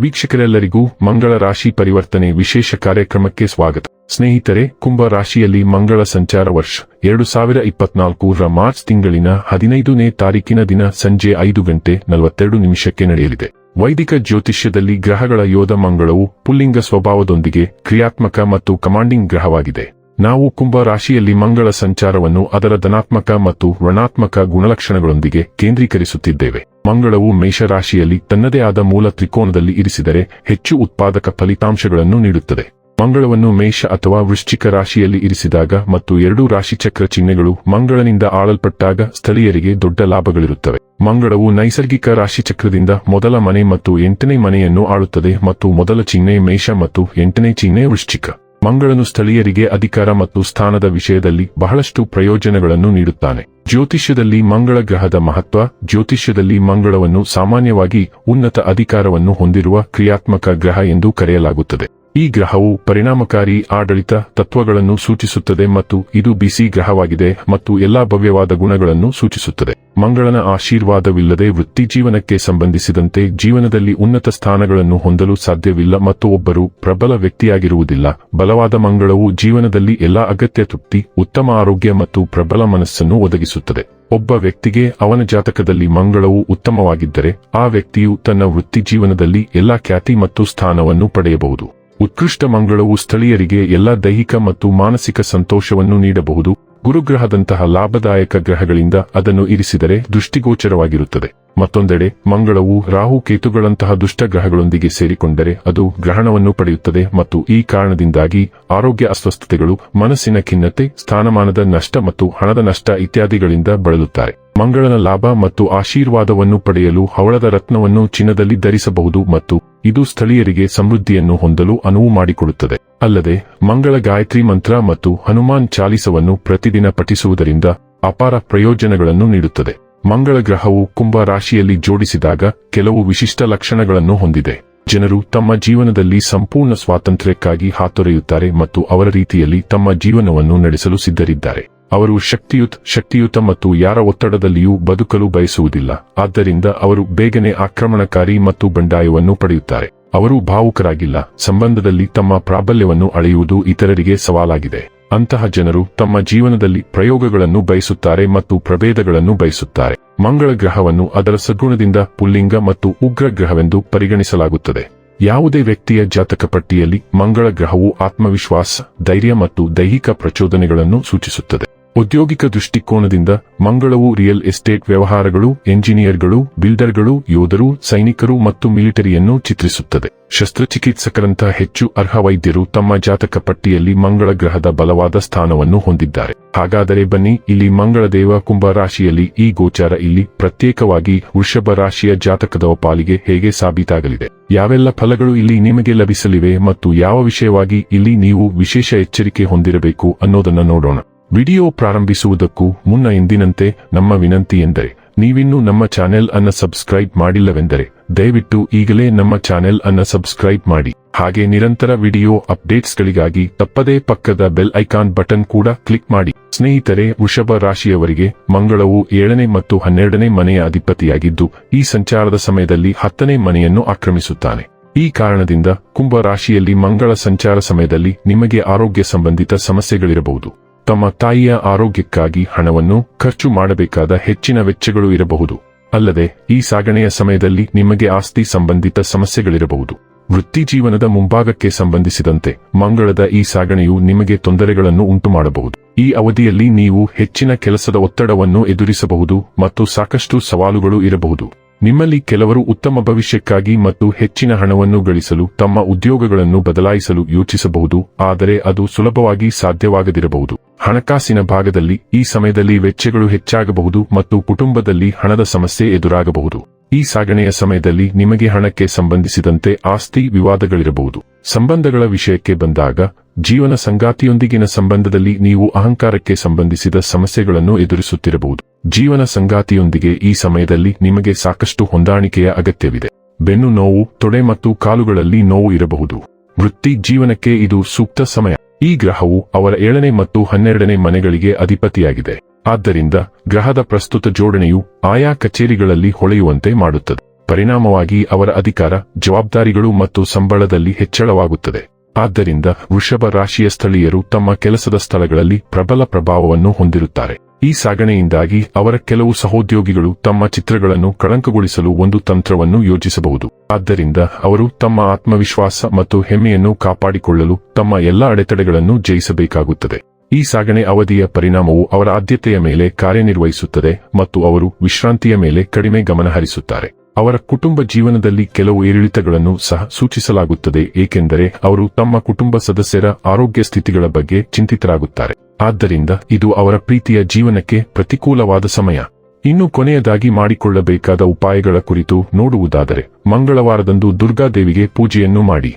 ವೀಕ್ಷಕರೆಲ್ಲರಿಗೂ ಮಂಗಳ ರಾಶಿ ಪರಿವರ್ತನೆ ವಿಶೇಷ ಕಾರ್ಯಕ್ರಮಕ್ಕೆ ಸ್ವಾಗತ. ಸ್ನೇಹಿತರೆ, ಕುಂಭ ರಾಶಿಯಲ್ಲಿ ಮಂಗಳ ಸಂಚಾರ ವರ್ಷ ಎರಡು ಸಾವಿರ ಇಪ್ಪತ್ನಾಲ್ಕು ರ ಮಾರ್ಚ್ ತಿಂಗಳಿನ ಹದಿನೈದನೇ ತಾರೀಕಿನ ದಿನ ಸಂಜೆ ಐದು ಗಂಟೆ ನಲವತ್ತೆರಡು ನಿಮಿಷಕ್ಕೆ ನಡೆಯಲಿದೆ. ವೈದಿಕ ಜ್ಯೋತಿಷ್ಯದಲ್ಲಿ ಗ್ರಹಗಳ ಯೋಧ ಮಂಗಳವು ಪುಲ್ಲಿಂಗ ಸ್ವಭಾವದೊಂದಿಗೆ ಕ್ರಿಯಾತ್ಮಕ ಮತ್ತು ಕಮಾಂಡಿಂಗ್ ಗ್ರಹವಾಗಿದೆ. ನಾವು ಕುಂಭ ರಾಶಿಯಲ್ಲಿ ಮಂಗಳ ಸಂಚಾರವನ್ನು ಅದರ ಧನಾತ್ಮಕ ಮತ್ತು ಋಣಾತ್ಮಕ ಗುಣಲಕ್ಷಣಗಳೊಂದಿಗೆ ಕೇಂದ್ರೀಕರಿಸುತ್ತಿದ್ದೇವೆ. ಮಂಗಳವು ಮೇಷರಾಶಿಯಲ್ಲಿ ತನ್ನದೇ ಆದ ಮೂಲ ತ್ರಿಕೋನದಲ್ಲಿ ಇರಿಸಿದರೆ ಹೆಚ್ಚು ಉತ್ಪಾದಕ ಫಲಿತಾಂಶಗಳನ್ನು ನೀಡುತ್ತದೆ. ಮಂಗಳವನ್ನು ಮೇಷ ಅಥವಾ ವೃಶ್ಚಿಕ ರಾಶಿಯಲ್ಲಿ ಇರಿಸಿದಾಗ ಮತ್ತು ಎರಡೂ ರಾಶಿಚಕ್ರ ಚಿಹ್ನೆಗಳು ಮಂಗಳನಿಂದ ಆಳಲ್ಪಟ್ಟಾಗ ಸ್ಥಳೀಯರಿಗೆ ದೊಡ್ಡ ಲಾಭಗಳಿರುತ್ತವೆ. ಮಂಗಳವು ನೈಸರ್ಗಿಕ ರಾಶಿಚಕ್ರದಿಂದ ಮೊದಲ ಮನೆ ಮತ್ತು ಎಂಟನೇ ಮನೆಯನ್ನು ಆಳುತ್ತದೆ ಮತ್ತು ಮೊದಲ ಚಿಹ್ನೆ ಮೇಷ ಮತ್ತು ಎಂಟನೇ ಚಿಹ್ನೆ ವೃಶ್ಚಿಕ. ಮಂಗಳನು ಸ್ಥಳೀಯರಿಗೆ ಅಧಿಕಾರ ಮತ್ತು ಸ್ಥಾನದ ವಿಷಯದಲ್ಲಿ ಬಹಳಷ್ಟು ಪ್ರಯೋಜನಗಳನ್ನು ನೀಡುತ್ತಾನೆ. ಜ್ಯೋತಿಷ್ಯದಲ್ಲಿ ಮಂಗಳ ಗ್ರಹದ ಮಹತ್ವ, ಜ್ಯೋತಿಷ್ಯದಲ್ಲಿ ಮಂಗಳವನ್ನು ಸಾಮಾನ್ಯವಾಗಿ ಉನ್ನತ ಅಧಿಕಾರವನ್ನು ಹೊಂದಿರುವ ಕ್ರಿಯಾತ್ಮಕ ಗ್ರಹ ಎಂದು ಕರೆಯಲಾಗುತ್ತದೆ. ಈ ಗ್ರಹವು ಪರಿಣಾಮಕಾರಿ ಆಡಳಿತ ತತ್ವಗಳನ್ನು ಸೂಚಿಸುತ್ತದೆ ಮತ್ತು ಇದು ಬಿಸಿ ಗ್ರಹವಾಗಿದೆ ಮತ್ತು ಎಲ್ಲಾ ಭವ್ಯವಾದ ಗುಣಗಳನ್ನು ಸೂಚಿಸುತ್ತದೆ. ಮಂಗಳನ ಆಶೀರ್ವಾದವಿಲ್ಲದೆ ವೃತ್ತಿಜೀವನಕ್ಕೆ ಸಂಬಂಧಿಸಿದಂತೆ ಜೀವನದಲ್ಲಿ ಉನ್ನತ ಸ್ಥಾನಗಳನ್ನು ಹೊಂದಲು ಸಾಧ್ಯವಿಲ್ಲ ಮತ್ತು ಒಬ್ಬರು ಪ್ರಬಲ ವ್ಯಕ್ತಿಯಾಗಿರುವುದಿಲ್ಲ. ಬಲವಾದ ಮಂಗಳವು ಜೀವನದಲ್ಲಿ ಎಲ್ಲಾ ಅಗತ್ಯ ತೃಪ್ತಿ, ಉತ್ತಮ ಆರೋಗ್ಯ ಮತ್ತು ಪ್ರಬಲ ಮನಸ್ಸನ್ನು ಒದಗಿಸುತ್ತದೆ. ಒಬ್ಬ ವ್ಯಕ್ತಿಗೆ ಅವನ ಜಾತಕದಲ್ಲಿ ಮಂಗಳವು ಉತ್ತಮವಾಗಿದ್ದರೆ, ಆ ವ್ಯಕ್ತಿಯು ತನ್ನ ವೃತ್ತಿಜೀವನದಲ್ಲಿ ಎಲ್ಲಾ ಖ್ಯಾತಿ ಮತ್ತು ಸ್ಥಾನವನ್ನು ಪಡೆಯಬಹುದು. ಉತ್ಕೃಷ್ಟ ಮಂಗಳವು ಸ್ಥಳೀಯರಿಗೆ ಎಲ್ಲ ದೈಹಿಕ ಮತ್ತು ಮಾನಸಿಕ ಸಂತೋಷವನ್ನು ನೀಡಬಹುದು. ಗುರುಗ್ರಹದಂತಹ ಲಾಭದಾಯಕ ಗ್ರಹಗಳಿಂದ ಅದನ್ನು ಇರಿಸಿದರೆ ದೃಷ್ಟಿಗೋಚರವಾಗಿರುತ್ತದೆ. ಮತ್ತೊಂದೆಡೆ, ಮಂಗಳವು ರಾಹು ಕೇತುಗಳಂತಹ ದುಷ್ಟ ಗ್ರಹಗಳೊಂದಿಗೆ ಸೇರಿಕೊಂಡರೆ ಅದು ಗ್ರಹಣವನ್ನು ಪಡೆಯುತ್ತದೆ ಮತ್ತು ಈ ಕಾರಣದಿಂದಾಗಿ ಆರೋಗ್ಯ ಅಸ್ವಸ್ಥತೆಗಳು, ಮನಸ್ಸಿನ ಖಿನ್ನತೆ, ಸ್ಥಾನಮಾನದ ನಷ್ಟ ಮತ್ತು ಹಣದ ನಷ್ಟ ಇತ್ಯಾದಿಗಳಿಂದ ಬಳಲುತ್ತಾರೆ. ಮಂಗಳನ ಲಾಭ ಮತ್ತು ಆಶೀರ್ವಾದವನ್ನು ಪಡೆಯಲು ಹವಳದ ರತ್ನವನ್ನು ಚಿನ್ನದಲ್ಲಿ ಧರಿಸಬಹುದು ಮತ್ತು ಇದು ಸ್ಥಳೀಯರಿಗೆ ಸಮೃದ್ಧಿಯನ್ನು ಹೊಂದಲು ಅನುವು ಮಾಡಿಕೊಡುತ್ತದೆ. ಅಲ್ಲದೆ, ಮಂಗಳ ಗಾಯತ್ರಿ ಮಂತ್ರ ಮತ್ತು ಹನುಮಾನ್ ಚಾಲಿಸವನ್ನು ಪ್ರತಿದಿನ ಪಠಿಸುವುದರಿಂದ ಅಪಾರ ಪ್ರಯೋಜನಗಳನ್ನು ನೀಡುತ್ತದೆ. ಮಂಗಳ ಗ್ರಹವು ಕುಂಭ ರಾಶಿಯಲ್ಲಿ ಜೋಡಿಸಿದಾಗ ಕೆಲವು ವಿಶಿಷ್ಟ ಲಕ್ಷಣಗಳನ್ನು ಹೊಂದಿದೆ. ಜನರು ತಮ್ಮ ಜೀವನದಲ್ಲಿ ಸಂಪೂರ್ಣ ಸ್ವಾತಂತ್ರ್ಯಕ್ಕಾಗಿ ಹಾತೊರೆಯುತ್ತಾರೆ ಮತ್ತು ಅವರ ರೀತಿಯಲ್ಲಿ ತಮ್ಮ ಜೀವನವನ್ನು ನಡೆಸಲು ಸಿದ್ಧರಿದ್ದಾರೆ. ಅವರು ಶಕ್ತಿಯುತ್, ಶಕ್ತಿಯುತ ಮತ್ತು ಯಾರ ಒತ್ತಡದಲ್ಲಿಯೂ ಬದುಕಲು ಬಯಸುವುದಿಲ್ಲ. ಆದ್ದರಿಂದ ಅವರು ಬೇಗನೆ ಆಕ್ರಮಣಕಾರಿ ಮತ್ತು ಬಂಡಾಯವನ್ನು ಪಡೆಯುತ್ತಾರೆ. ಅವರು ಭಾವುಕರಾಗಿಲ್ಲ, ಸಂಬಂಧದಲ್ಲಿ ತಮ್ಮ ಪ್ರಾಬಲ್ಯವನ್ನು ಅಳೆಯುವುದು ಇತರರಿಗೆ ಸವಾಲಾಗಿದೆ. ಅಂತಹ ಜನರು ತಮ್ಮ ಜೀವನದಲ್ಲಿ ಪ್ರಯೋಗಗಳನ್ನು ಬಯಸುತ್ತಾರೆ ಮತ್ತು ಪ್ರಭೇದಗಳನ್ನು ಬಯಸುತ್ತಾರೆ. ಮಂಗಳ ಗ್ರಹವನ್ನು ಅದರ ಸದ್ಗುಣದಿಂದ ಪುಲ್ಲಿಂಗ ಮತ್ತು ಉಗ್ರ ಗ್ರಹವೆಂದು ಪರಿಗಣಿಸಲಾಗುತ್ತದೆ. ಯಾವುದೇ ವ್ಯಕ್ತಿಯ ಜಾತಕ ಪಟ್ಟಿಯಲ್ಲಿ ಮಂಗಳ ಗ್ರಹವು ಆತ್ಮವಿಶ್ವಾಸ, ಧೈರ್ಯ ಮತ್ತು ದೈಹಿಕ ಪ್ರಚೋದನೆಗಳನ್ನು ಸೂಚಿಸುತ್ತದೆ. ಔದ್ಯೋಗಿಕ ದೃಷ್ಟಿಕೋನದಿಂದ ಮಂಗಳವು ರಿಯಲ್ ಎಸ್ಟೇಟ್ ವ್ಯವಹಾರಗಳು, ಎಂಜಿನಿಯರ್ಗಳು, ಬಿಲ್ಡರ್ಗಳು, ಯೋಧರು, ಸೈನಿಕರು ಮತ್ತು ಮಿಲಿಟರಿಯನ್ನು ಚಿತ್ರಿಸುತ್ತದೆ. ಶಸ್ತ್ರಚಿಕಿತ್ಸಕರಂತಹ ಹೆಚ್ಚು ಅರ್ಹ ವೈದ್ಯರು ತಮ್ಮ ಜಾತಕ ಪಟ್ಟಿಯಲ್ಲಿ ಮಂಗಳ ಗ್ರಹದ ಬಲವಾದ ಸ್ಥಾನವನ್ನು ಹೊಂದಿದ್ದಾರೆ. ಹಾಗಾದರೆ ಬನ್ನಿ, ಇಲ್ಲಿ ಮಂಗಳ ದೇವ ಕುಂಭ ರಾಶಿಯಲ್ಲಿ ಈ ಗೋಚಾರ ಇಲ್ಲಿ ಪ್ರತ್ಯೇಕವಾಗಿ ವೃಷಭ ರಾಶಿಯ ಜಾತಕದ ಪಾಲಿಗೆ ಹೇಗೆ ಸಾಬೀತಾಗಲಿದೆ? ಯಾವೆಲ್ಲ ಫಲಗಳು ಇಲ್ಲಿ ನಿಮಗೆ ಲಭಿಸಲಿವೆ ಮತ್ತು ಯಾವ ವಿಷಯವಾಗಿ ಇಲ್ಲಿ ನೀವು ವಿಶೇಷ ಎಚ್ಚರಿಕೆ ಹೊಂದಿರಬೇಕು ಅನ್ನೋದನ್ನ ನೋಡೋಣ. ವಿಡಿಯೋ ಪ್ರಾರಂಭಿಸುವುದಕ್ಕೂ ಮುನ್ನ ಎಂದಿನಂತೆ ನಮ್ಮ ವಿನಂತಿ ಎಂದರೆ, ನೀವಿನ್ನೂ ನಮ್ಮ ಚಾನೆಲ್ ಅನ್ನ ಸಬ್ಸ್ಕ್ರೈಬ್ ಮಾಡಿಲ್ಲವೆಂದರೆ, ದಯವಿಟ್ಟು ಈಗಲೇ ನಮ್ಮ ಚಾನೆಲ್ ಅನ್ನ ಸಬ್ಸ್ಕ್ರೈಬ್ ಮಾಡಿ. ಹಾಗೆ ನಿರಂತರ ವಿಡಿಯೋ ಅಪ್ಡೇಟ್ಸ್ಗಳಿಗಾಗಿ ತಪ್ಪದೇ ಪಕ್ಕದ ಬೆಲ್ ಐಕಾನ್ ಬಟನ್ ಕೂಡ ಕ್ಲಿಕ್ ಮಾಡಿ. ಸ್ನೇಹಿತರೆ, ವೃಷಭ ರಾಶಿಯವರಿಗೆ ಮಂಗಳವು ಏಳನೇ ಮತ್ತು ಹನ್ನೆರಡನೇ ಮನೆಯ ಅಧಿಪತಿಯಾಗಿದ್ದು, ಈ ಸಂಚಾರದ ಸಮಯದಲ್ಲಿ ಹತ್ತನೇ ಮನೆಯನ್ನು ಆಕ್ರಮಿಸುತ್ತಾನೆ. ಈ ಕಾರಣದಿಂದ ಕುಂಭ ರಾಶಿಯಲ್ಲಿ ಮಂಗಳ ಸಂಚಾರ ಸಮಯದಲ್ಲಿ ನಿಮಗೆ ಆರೋಗ್ಯ ಸಂಬಂಧಿತ ಸಮಸ್ಯೆಗಳಿರಬಹುದು. ತಮ್ಮ ತಾಯಿಯ ಆರೋಗ್ಯಕ್ಕಾಗಿ ಹಣವನ್ನು ಖರ್ಚು ಮಾಡಬೇಕಾದ ಹೆಚ್ಚಿನ ವೆಚ್ಚಗಳು ಇರಬಹುದು. ಅಲ್ಲದೆ, ಈ ಸಾಗಣೆಯ ಸಮಯದಲ್ಲಿ ನಿಮಗೆ ಆಸ್ತಿ ಸಂಬಂಧಿತ ಸಮಸ್ಯೆಗಳಿರಬಹುದು. ವೃತ್ತಿಜೀವನದ ಮುಂಭಾಗಕ್ಕೆ ಸಂಬಂಧಿಸಿದಂತೆ ಮಂಗಳದ ಈ ಸಾಗಣೆಯು ನಿಮಗೆ ತೊಂದರೆಗಳನ್ನು ಉಂಟುಮಾಡಬಹುದು. ಈ ಅವಧಿಯಲ್ಲಿ ನೀವು ಹೆಚ್ಚಿನ ಕೆಲಸದ ಒತ್ತಡವನ್ನು ಎದುರಿಸಬಹುದು ಮತ್ತು ಸಾಕಷ್ಟು ಸವಾಲುಗಳು ಇರಬಹುದು. ನಿಮ್ಮಲ್ಲಿ ಕೆಲವರು ಉತ್ತಮ ಭವಿಷ್ಯಕ್ಕಾಗಿ ಮತ್ತು ಹೆಚ್ಚಿನ ಹಣವನ್ನು ಗಳಿಸಲು ತಮ್ಮ ಉದ್ಯೋಗಗಳನ್ನು ಬದಲಾಯಿಸಲು ಯೋಚಿಸಬಹುದು, ಆದರೆ ಅದು ಸುಲಭವಾಗಿ ಸಾಧ್ಯವಾಗದಿರಬಹುದು. ಹಣಕಾಸಿನ ಭಾಗದಲ್ಲಿ ಈ ಸಮಯದಲ್ಲಿ ವೆಚ್ಚಗಳು ಹೆಚ್ಚಾಗಬಹುದು ಮತ್ತು ಕುಟುಂಬದಲ್ಲಿ ಹಣದ ಸಮಸ್ಯೆ ಎದುರಾಗಬಹುದು. ಈ ಸಾಗಣೆಯ ಸಮಯದಲ್ಲಿ ನಿಮಗೆ ಹಣಕ್ಕೆ ಸಂಬಂಧಿಸಿದಂತೆ ಆಸ್ತಿ ವಿವಾದಗಳಿರಬಹುದು. ಸಂಬಂಧಗಳ ವಿಷಯಕ್ಕೆ ಬಂದಾಗ, ಜೀವನ ಸಂಗಾತಿಯೊಂದಿಗಿನ ಸಂಬಂಧದಲ್ಲಿ ನೀವು ಅಹಂಕಾರಕ್ಕೆ ಸಂಬಂಧಿಸಿದ ಸಮಸ್ಯೆಗಳನ್ನು ಎದುರಿಸುತ್ತಿರಬಹುದು. ಜೀವನ ಸಂಗಾತಿಯೊಂದಿಗೆ ಈ ಸಮಯದಲ್ಲಿ ನಿಮಗೆ ಸಾಕಷ್ಟು ಹೊಂದಾಣಿಕೆಯ ಅಗತ್ಯವಿದೆ. ಬೆನ್ನು ನೋವು, ತೊಡೆ ಮತ್ತು ಕಾಲುಗಳಲ್ಲಿ ನೋವು ಇರಬಹುದು. ವೃತ್ತಿ ಜೀವನಕ್ಕೆ ಇದು ಸೂಕ್ತ ಸಮಯ. ಈ ಗ್ರಹವು ಅವರ ಏಳನೇ ಮತ್ತು ಹನ್ನೆರಡನೇ ಮನೆಗಳಿಗೆ ಅಧಿಪತಿಯಾಗಿದೆ. ಆದ್ದರಿಂದ ಗ್ರಹದ ಪ್ರಸ್ತುತ ಜೋಡಣೆಯು ಆಯಾ ಕಚೇರಿಗಳಲ್ಲಿ ಹೊಳೆಯುವಂತೆ ಮಾಡುತ್ತದೆ. ಪರಿಣಾಮವಾಗಿ ಅವರ ಅಧಿಕಾರ, ಜವಾಬ್ದಾರಿಗಳು ಮತ್ತು ಸಂಬಳದಲ್ಲಿ ಹೆಚ್ಚಳವಾಗುತ್ತದೆ. ಆದ್ದರಿಂದ ವೃಷಭ ರಾಶಿಯ ಸ್ಥಳೀಯರು ತಮ್ಮ ಕೆಲಸದ ಸ್ಥಳಗಳಲ್ಲಿ ಪ್ರಬಲ ಪ್ರಭಾವವನ್ನು ಹೊಂದಿರುತ್ತಾರೆ. ಈ ಸಾಗಣೆಯಿಂದಾಗಿ ಅವರ ಕೆಲವು ಸಹೋದ್ಯೋಗಿಗಳು ತಮ್ಮ ಚಿತ್ರಗಳನ್ನು ಕಳಂಕಗೊಳಿಸಲು ಒಂದು ತಂತ್ರವನ್ನು ಯೋಜಿಸಬಹುದು. ಆದ್ದರಿಂದ ಅವರು ತಮ್ಮ ಆತ್ಮವಿಶ್ವಾಸ ಮತ್ತು ಹೆಮ್ಮೆಯನ್ನು ಕಾಪಾಡಿಕೊಳ್ಳಲು ತಮ್ಮ ಎಲ್ಲಾ ಅಡೆತಡೆಗಳನ್ನು ಜಯಿಸಬೇಕಾಗುತ್ತದೆ. ಈ ಸಾಗಣೆ ಅವಧಿಯ ಪರಿಣಾಮವು ಅವರ ಆದ್ಯತೆಯ ಮೇಲೆ ಕಾರ್ಯನಿರ್ವಹಿಸುತ್ತದೆ ಮತ್ತು ಅವರು ವಿಶ್ರಾಂತಿಯ ಮೇಲೆ ಕಡಿಮೆ ಗಮನ ಹರಿಸುತ್ತಾರೆ. ಅವರ ಕುಟುಂಬ ಜೀವನದಲ್ಲಿ ಕೆಲವು ಏರಿಳಿತಗಳನ್ನು ಸಹ ಸೂಚಿಸಲಾಗುತ್ತದೆ, ಏಕೆಂದರೆ ಅವರು ತಮ್ಮ ಕುಟುಂಬ ಸದಸ್ಯರ ಆರೋಗ್ಯ ಸ್ಥಿತಿಗಳ ಬಗ್ಗೆ ಚಿಂತಿತರಾಗುತ್ತಾರೆ. ಆದ್ದರಿಂದ ಇದು ಅವರ ಪ್ರೀತಿಯ ಜೀವನಕ್ಕೆ ಪ್ರತಿಕೂಲವಾದ ಸಮಯ. ಇನ್ನು ಕೊನೆಯದಾಗಿ ಮಾಡಿಕೊಳ್ಳಬೇಕಾದ ಉಪಾಯಗಳ ಕುರಿತು ನೋಡುವುದಾದರೆ, ಮಂಗಳವಾರದಂದು ದುರ್ಗಾದೇವಿಗೆ ಪೂಜೆಯನ್ನು ಮಾಡಿ.